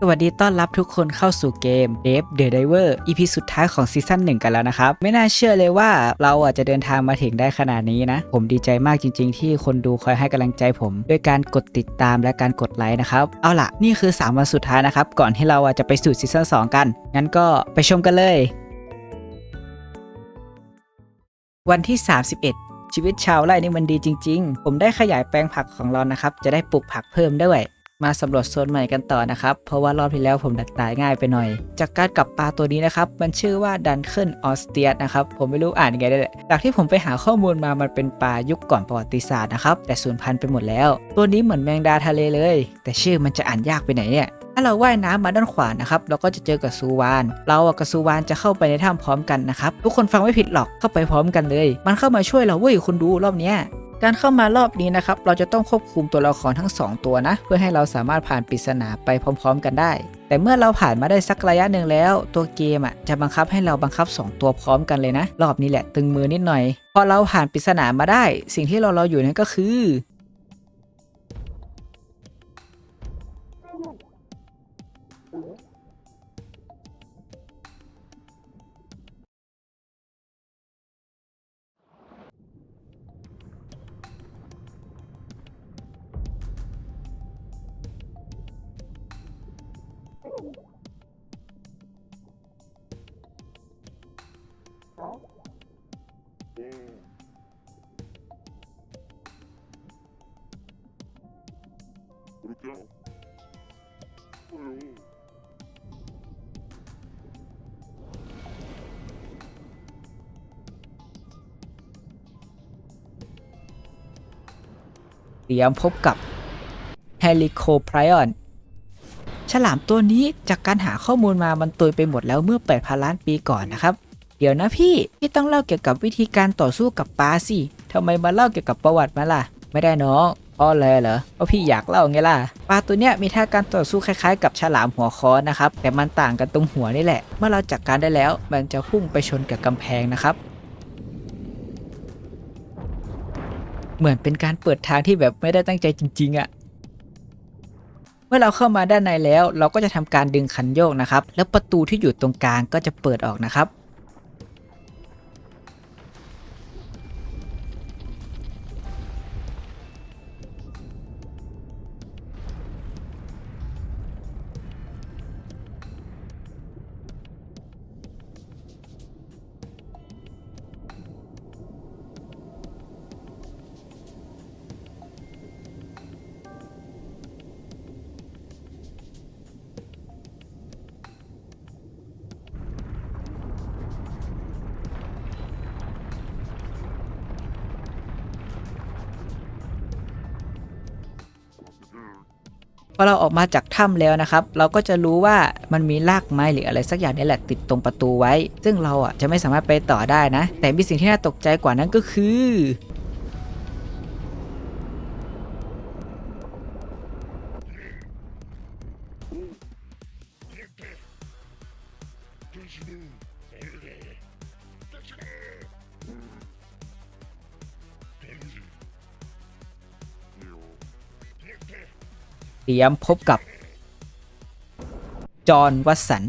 สวัสดีต้อนรับทุกคนเข้าสู่เกม d e v the Diver EP สุดท้ายของซีซั่น1กันแล้วนะครับ ไม่น่าเชื่อเลยว่าเราอาจจะเดินทางมาถึงได้ขนาดนี้นะ ผมดีใจมากจริง ๆ ที่คนดูคอยให้กำลังใจผม ด้วยการกดติดตามและการกดไลค์นะครับ เอาล่ะ นี่คือ 3 วันสุดท้ายนะครับ ก่อนที่เราอะจะไปสู่ซีซั่น2กัน งั้นก็ไปชมกันเลย วันที่ 31ชีวิตชาวไร่นี่มันดีจริง ๆ ผมได้ขยายแปลงผักของเรานะครับ จะได้ปลูกผักเพิ่มด้วย มาสำรวจโซนใหม่กันต่อนะครับ เพราะว่ารอบที่แล้วผมดัดตายง่ายไปหน่อย จากการกับปลาตัวนี้นะครับ มันชื่อว่าดันเคิลออสเตียสนะครับ ผมไม่รู้อ่านยังไงได้แหละจากที่ผมไปหาข้อมูลมามันเป็นปลายุคก่อนประวัติศาสตร์นะครับ แต่สูญพันธุ์ไปหมดแล้ว ตัวนี้เหมือนแมงดาทะเลเลย แต่ชื่อมันจะอ่านยากไปไหนเนี่ยถ้าเราว่ายน้ำมาด้านขวานะครับเราก็จะเจอกับซูวาน เราอะกับซูวานจะเข้าไปในถ้ำพร้อมกันนะครับ ทุกคนฟังไม่ผิดหรอกเข้าไปพร้อมกันเลย มันเข้ามาช่วยเราเว้ยคุณดูรอบเนี้ย การเข้ามารอบนี้นะครับ เราจะต้องควบคุมตัวละครทั้ง 2 ตัวนะ เพื่อให้เราสามารถผ่านปริศนาไปพร้อม ๆ กันได้ แต่เมื่อเราผ่านมาได้สักระยะหนึ่งแล้ว ตัวเกมอะจะบังคับให้เราบังคับ 2 ตัวพร้อมกันเลยนะ รอบนี้แหละตึงมือนิดหน่อย พอเราผ่านปริศนามาได้ สิ่งที่เรารออยู่นั่นก็คือ เตรียมพบกับเฮลิโคไพรอน ฉลามตัวนี้จากการหาข้อมูลมามันตุยไปหมดแล้วเมื่อ8พันล้านปีก่อนนะครับ เดี๋ยวนะพี่ พี่ต้องเล่าเกี่ยวกับวิธีการต่อสู้กับปลาสิทำไมมาเล่าเกี่ยวกับประวัติมาล่ะ ไม่ได้น้อง เพราะอะไรเหรอเพราะพี่อยากเล่าไงล่ะปลาตัวเนี้ยมีท่าการต่อสู้คล้ายๆ กับฉลามหัวค้อนนะครับ แต่มันต่างกันตรงหัวนี่แหละ เมื่อเราจัดกการได้แล้ว มันจะพุ่งไปชนกับกำแพงนะครับ เหมือนเป็นการเปิดทางที่แบบไม่ได้ตั้งใจจริงๆอะ่ะเมื่อเราเข้ามาด้านในแล้ว เราก็จะทำการดึงคันโยกนะครับ แล้วประตูที่อยู่ตรงกลางก็จะเปิดออกนะครับ พอเราออกมาจากถ้ำแล้วนะครับ เราก็จะรู้ว่ามันมีรากไม้หรืออะไรสักอย่างนี่แหละติดตรงประตูไว้ ซึ่งเราอะจะไม่สามารถไปต่อได้นะ แต่มีสิ่งที่น่าตกใจกว่านั้นก็คือ เตรียมพบกับ จอห์นวัตสัน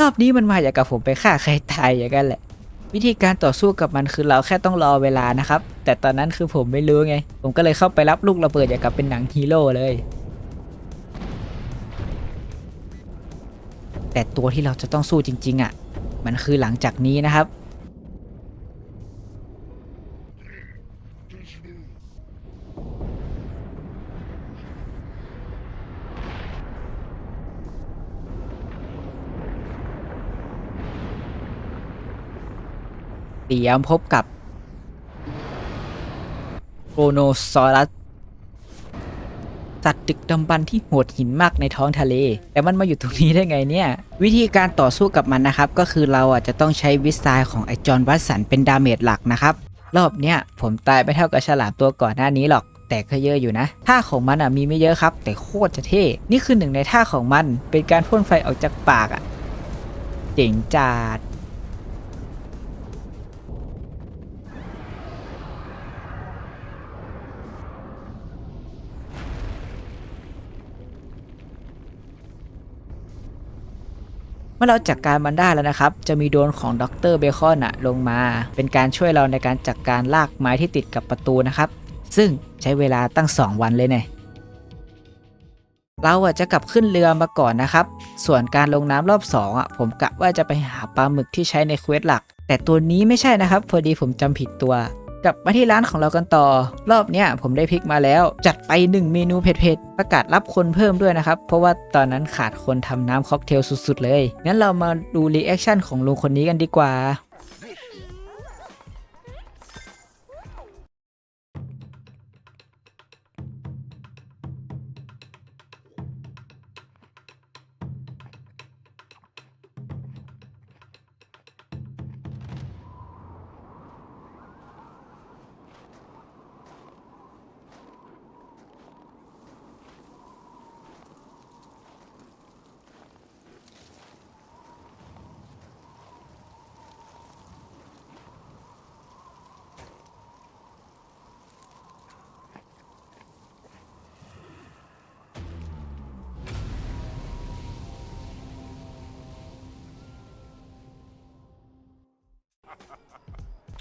รอบนี้มันมาอยากกับผมไปฆ่าใครตายอย่างนั้นแหละ วิธีการต่อสู้กับมันคือเราแค่ต้องรอเวลานะครับ แต่ตอนนั้นคือผมไม่รู้ไง ผมก็เลยเข้าไปรับลูกระเบิดอย่างกับเป็นหนังฮีโร่เลย แต่ตัวที่เราจะต้องสู้จริง ๆอะ มันคือหลังจากนี้นะครับ เตียมพบกับโครโนซอรัสสัตว์ดึกดำบรรที่โหดหินมากในท้องทะเล แต่มันมาอยู่ตรงนี้ได้ไงเนี่ย วิธีการต่อสู้กับมันนะครับ ก็คือเราอะจะต้องใช้วิสไซของไอจอนวัตสันเป็นดาเมจหลักนะครับ รอบเนี้ยผมตายไม่เท่ากับฉลามตัวก่อนหน้านี้หรอก แต่ก็เยอะอยู่นะ ท่าของมันอะมีไม่เยอะครับ แต่โคตรจะเท่ นี่คือหนึ่งในท่าของมัน เป็นการพ่นไฟออกจากปากอะ เจ๋งจัด เมื่อเราจัดการมันได้แล้วนะครับ จะมีโดนของดรเบคอนอะลงมา เป็นการช่วยเราในการจัดกการลากไม้ที่ติดกับประตูนะครับ ซึ่งใช้เวลาตั้ง 2 วันเลยเนี่ยเราอะจะกลับขึ้นเรือมาก่อนนะครับ ส่วนการลงน้ำรอบ2อะผมกะว่าจะไปหาปลาหมึกที่ใช้ในเควสหลัก แต่ตัวนี้ไม่ใช่นะครับ พอดีผมจำผิดตัว กลับมาที่ร้านของเรากันต่อ รอบเนี้ยผมได้พลิกมาแล้ว จัดไป 1 เมนูเผ็ดๆประกาศรับคนเพิ่มด้วยนะครับ เพราะว่าตอนนั้นขาดคนทำน้ำค็อกเทลสุดๆเลย งั้นเรามาดูรีแอคชั่นของลุงคนนี้กันดีกว่า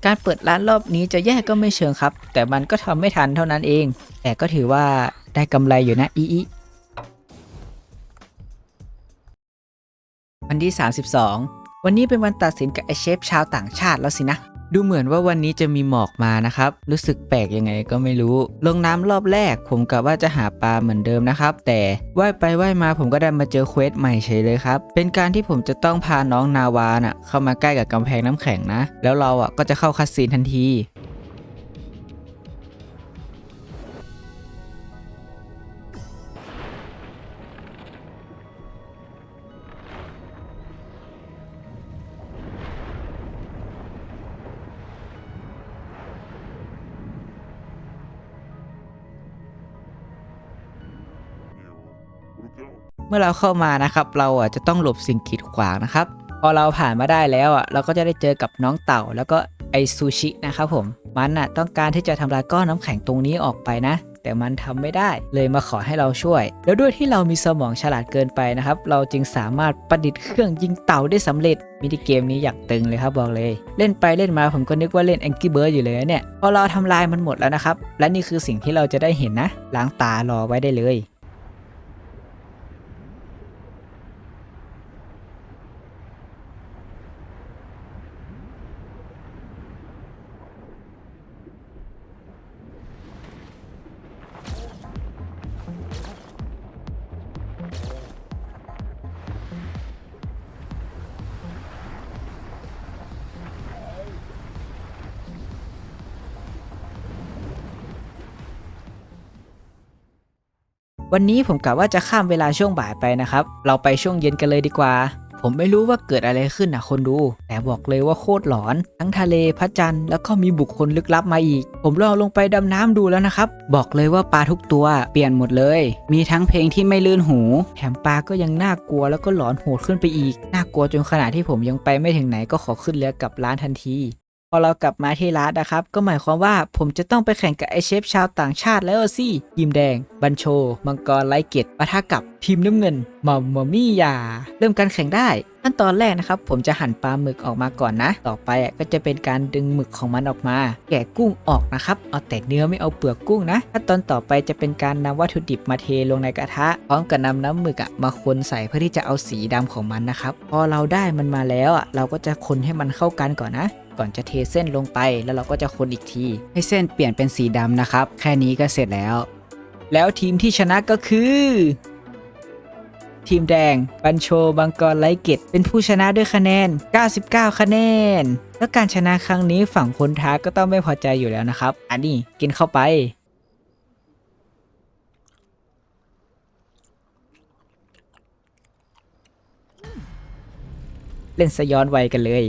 การเปิดร้านรอบนี้จะแย่ก็ไม่เชิงครับ แต่มันก็ทำไม่ทันเท่านั้นเอง แต่ก็ถือว่าได้กำไรอยู่นะอีอีวันที่ 32 วันนี้เป็นวันตัดสินกับไอเชฟชาวต่างชาติแล้วสินะ ดูเหมือนว่าวันนี้จะมีหมอกมานะครับ รู้สึกแปลกยังไงก็ไม่รู้ ลงน้ำรอบแรก ผมกะว่าจะหาปลาเหมือนเดิมนะครับ แต่ว่ายไปว่ายมาผมก็ได้มาเจอเควสใหม่เฉยเลยครับ เป็นการที่ผมจะต้องพาน้องนาวาน่ะเข้ามาใกล้กับกำแพงน้ำแข็งนะ แล้วเราอะก็จะเข้าคัสซีนทันที มื่อเราเข้ามานะครับ เราอะจะต้องหลบสิ่งกีดขวางนะครับ พอเราผ่านมาได้แล้วอะเราก็จะได้เจอกับน้องเต่า แล้วก็ไอซูชินะครับผมมันอะต้องการที่จะทำลายก้อนน้ำแข็งตรงนี้ออกไปนะแต่มันทำไม่ได้เลยมาขอให้เราช่วย แล้วด้วยที่เรามีสมองฉลาดเกินไปนะครับ เราจึงสามารถประดิษฐ์เครื่องยิงเต่าได้สำเร็จมินิเกมนี้อยากตึงเลยครับบอกเลย เล่นไปเล่นมาผมก็นึกว่าเล่น Angry Bird อยู่เลยเนี่ยพอเราทำลายมันหมดแล้วนะครับ และนี่คือสิ่งที่เราจะได้เห็นนะล้างตารอไว้ได้เลย วันนี้ผมกะว่าจะข้ามเวลาช่วงบ่ายไปนะครับ เราไปช่วงเย็นกันเลยดีกว่า ผมไม่รู้ว่าเกิดอะไรขึ้นนะคนดู แต่บอกเลยว่าโคตรหลอน ทั้งทะเลพระจันทร์แล้วก็มีบุคคลลึกลับมาอีก ผมลองลงไปดำน้ำดูแล้วนะครับ บอกเลยว่าปลาทุกตัวเปลี่ยนหมดเลย มีทั้งเพลงที่ไม่ลื่นหู แถมปลาก็ยังน่ากลัวแล้วก็หลอนโหดขึ้นไปอีก น่ากลัวจนขนาดที่ผมยังไปไม่ถึงไหนก็ขอขึ้นเรือกลับร้านทันที พอเรากลับมาที่ร้านนะครับ ก็หมายความว่าผมจะต้องไปแข่งกับไอเชฟชาวต่างชาติแล้วสิทีมแดง บัญโช มังกรไลเกตปะทะกับทีมน้ำเงินมอมมอมี่ยา เริ่มการแข่งได้ขั้นตอนแรกนะครับ ผมจะหั่นปลาหมึกออกมาก่อนนะ ต่อไปอะก็จะเป็นการดึงหมึกของมันออกมา แกะกุ้งออกนะครับเอาแต่เนื้อไม่เอาเปลือกกุ้งนะขั้นตอนต่อไปจะเป็นการนำวัตถุดิบมาเทลงในกระทะพร้อมกับนำน้ำหมึกอะมาคนใส่เพื่อที่จะเอาสีดำของมันนะครับพอเราได้มันมาแล้วอะเราก็จะคนให้มันเข้ากันก่อนนะ ก่อนจะเทเส้นลงไป แล้วเราก็จะคนอีกที ให้เส้นเปลี่ยนเป็นสีดำนะครับ แค่นี้ก็เสร็จแล้ว แล้วทีมที่ชนะก็คือ ทีมแดง บัญโชบังกรไลเกตเป็นผู้ชนะด้วยคะแนน 99 คะแนน แล้วการชนะครั้งนี้ฝั่งคนท้าก็ต้องไม่พอใจอยู่แล้วนะครับ อันนี้กินเข้าไปเล่นสย้อนไวกันเลย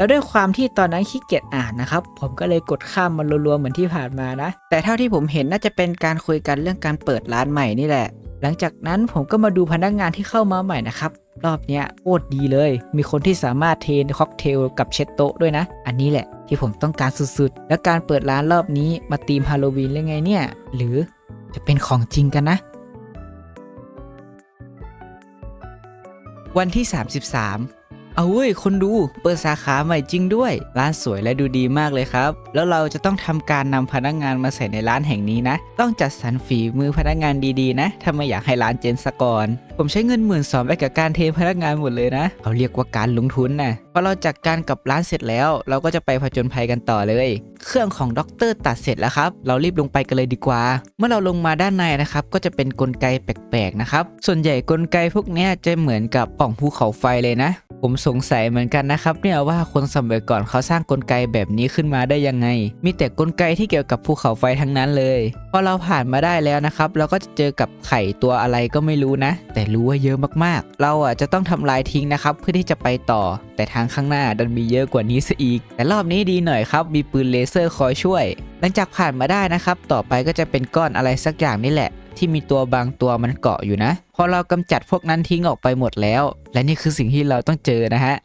แล้วด้วยความที่ตอนนั้นขี้เกียจอ่านนะครับ ผมก็เลยกดข้ามมันรัวๆเหมือนที่ผ่านมานะ แต่เท่าที่ผมเห็นน่าจะเป็นการคุยกันเรื่องการเปิดร้านใหม่นี่แหละ หลังจากนั้นผมก็มาดูพนักงานที่เข้ามาใหม่นะครับรอบเนี้ยโคตรดีเลย มีคนที่สามารถเทนค็อกเทลกับเช็ดโต๊ะด้วยนะ อันนี้แหละที่ผมต้องการสุดๆ แล้วการเปิดร้านรอบนี้มาตีมฮาโลวีนเลยไงเนี่ย หรือจะเป็นของจริงกันนะ วันที่ 33 เอาเว้ยคนดูเปิดสาขาใหม่จริงด้วย ร้านสวยและดูดีมากเลยครับ แล้วเราจะต้องทำการนำพนักงานมาใส่ในร้านแห่งนี้นะ ต้องจัดสรรฝีมือพนักงานดีๆนะ ถ้าไม่อยากให้ร้านเจนสกอนผมใช้เงินหมื่นสองไปกับการเทพนักงานหมดเลยนะเขาเรียกว่าการลงทุนนะพอเราจัดการกับร้านเสร็จแล้ว เราก็จะไปผจญภัยกันต่อเลย เครื่องของด็อกเตอร์ตัดเสร็จแล้วครับ เรารีบลงไปกันเลยดีกว่า เมื่อเราลงมาด้านในนะครับ ก็จะเป็นกลไกแปลกๆนะครับ ส่วนใหญ่กลไกพวกนี้จะเหมือนกับป่องภูเขาไฟเลยนะ ผมสงสัยเหมือนกันนะครับเนี่ยว่าคนสมัยก่อนเขาสร้างกลไกแบบนี้ขึ้นมาได้ยังไง มีแต่กลไกที่เกี่ยวกับภูเขาไฟทั้งนั้นเลยพอเราผ่านมาได้แล้วนะครับ เราก็จะเจอกับไข่ตัวอะไรก็ไม่รู้นะ แต่รู้ว่าเยอะมากๆ เราอะจะต้องทำลายทิ้งนะครับ เพื่อที่จะไปต่อ แต่ทางข้างหน้าดันมีเยอะกว่านี้ซะอีก แต่รอบนี้ดีหน่อยครับ มีปืนเลเซอร์คอยช่วย หลังจากผ่านมาได้นะครับ ต่อไปก็จะเป็นก้อนอะไรสักอย่างนี่แหละที่มีตัวบางตัวมันเกาะอยู่นะ พอเรากำจัดพวกนั้นทิ้งออกไปหมดแล้ว และนี่คือสิ่งที่เราต้องเจอนะฮะ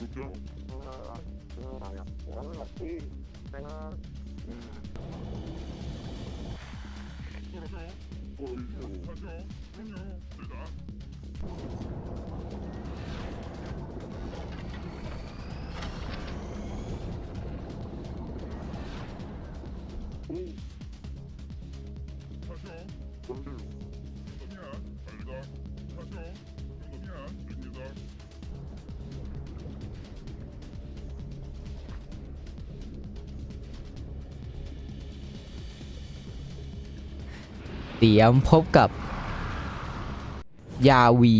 아니죠? 돌아서 어이구 하죠 그럼요 내가 하죠 그럼요 이놈이야 사죠? 이놈이야 됩니다 เตรียมพบกับ ยาวี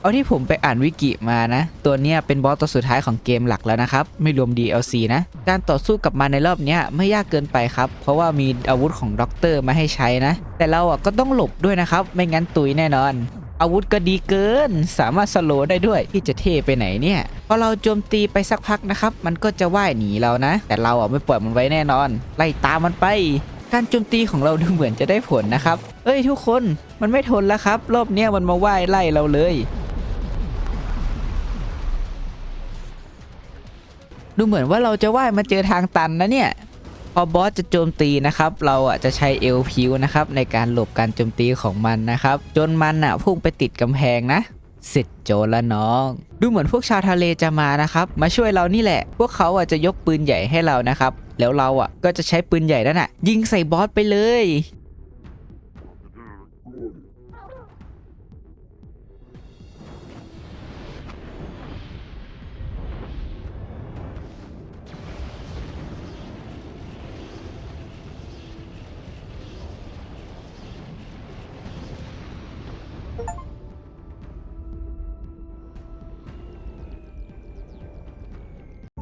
เอาที่ผมไปอ่านวิกิมานะ ตัวเนี้ยเป็นบอสตัวสุดท้ายของเกมหลักแล้วนะครับ ไม่รวม DLC นะ การต่อสู้กับมันในรอบเนี้ยไม่ยากเกินไปครับ เพราะว่ามีอาวุธของด็อกเตอร์มาให้ใช้นะ แต่เราอะก็ต้องหลบด้วยนะครับ ไม่งั้นตุยแน่นอน อาวุธก็ดีเกิน สามารถสโลว์ได้ด้วยที่จะเทไปไหนเนี่ย พอเราโจมตีไปสักพักนะครับ มันก็จะว่ายหนีเรานะ แต่เราอะไม่ปล่อยมันไว้แน่นอน ไล่ตามมันไป การโจมตีของเราดูเหมือนจะได้ผลนะครับ เอ้ยทุกคนมันไม่ทนแล้วครับ รอบเนี้ยมันมาว่ายไล่เราเลย ดูเหมือนว่าเราจะว่ายมาเจอทางตันนะเนี่ย พอบอสจะโจมตีนะครับ เราอะจะใช้เอลพิวนะครับในการหลบการโจมตีของมันนะครับ จนมันอะพุ่งไปติดกำแพงนะเสร็จโจละน้อง ดูเหมือนพวกชาวทะเลจะมานะครับ มาช่วยเรานี่แหละ พวกเขาอะจะยกปืนใหญ่ให้เรานะครับ แล้วเราอะก็จะใช้ปืนใหญ่นั่นอะยิงใส่บอสไปเลย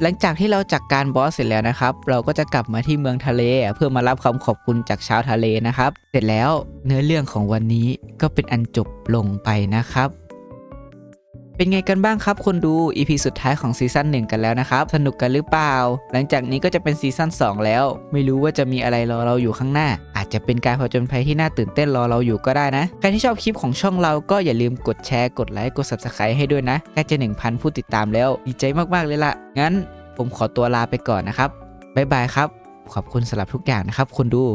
หลังจากที่เราจัดกการบอสเสร็จแล้วนะครับ เราก็จะกลับมาที่เมืองทะเล เพื่อมารับคำขอบคุณจากชาวทะเลนะครับ เสร็จแล้วเนื้อเรื่องของวันนี้ก็เป็นอันจบลงไปนะครับ เป็นไงกันบ้างครับคนดู EP สุดท้ายของซีซั่น1 กันแล้วนะครับ สนุกกันหรือเปล่า หลังจากนี้ก็จะเป็นซีซั่น2 แล้ว ไม่รู้ว่าจะมีอะไรรอเราอยู่ข้างหน้า อาจจะเป็นการผจญภัยที่น่าตื่นเต้นรอเราอยู่ก็ได้นะ ใครที่ชอบคลิปของช่องเราก็อย่าลืมกดแชร์ กดไลค์ กด subscribe ให้ด้วยนะใกล้จะ 1,000 ผู้ติดตามแล้ว ดีใจมากๆเลยล่ะ งั้นผมขอตัวลาไปก่อนนะครับบ๊ายบายครับ ขอบคุณสำหรับทุกอย่างนะครับคุณดู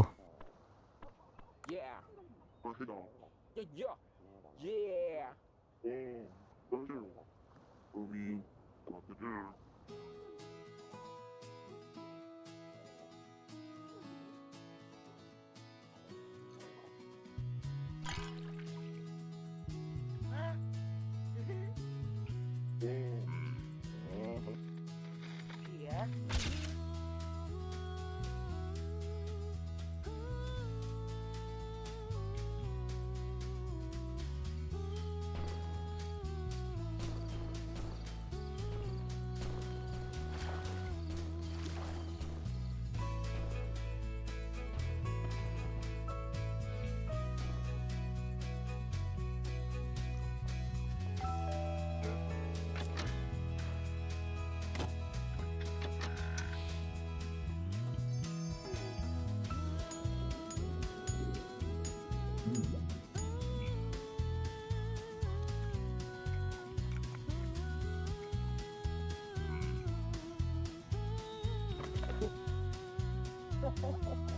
Ha ha ha ha!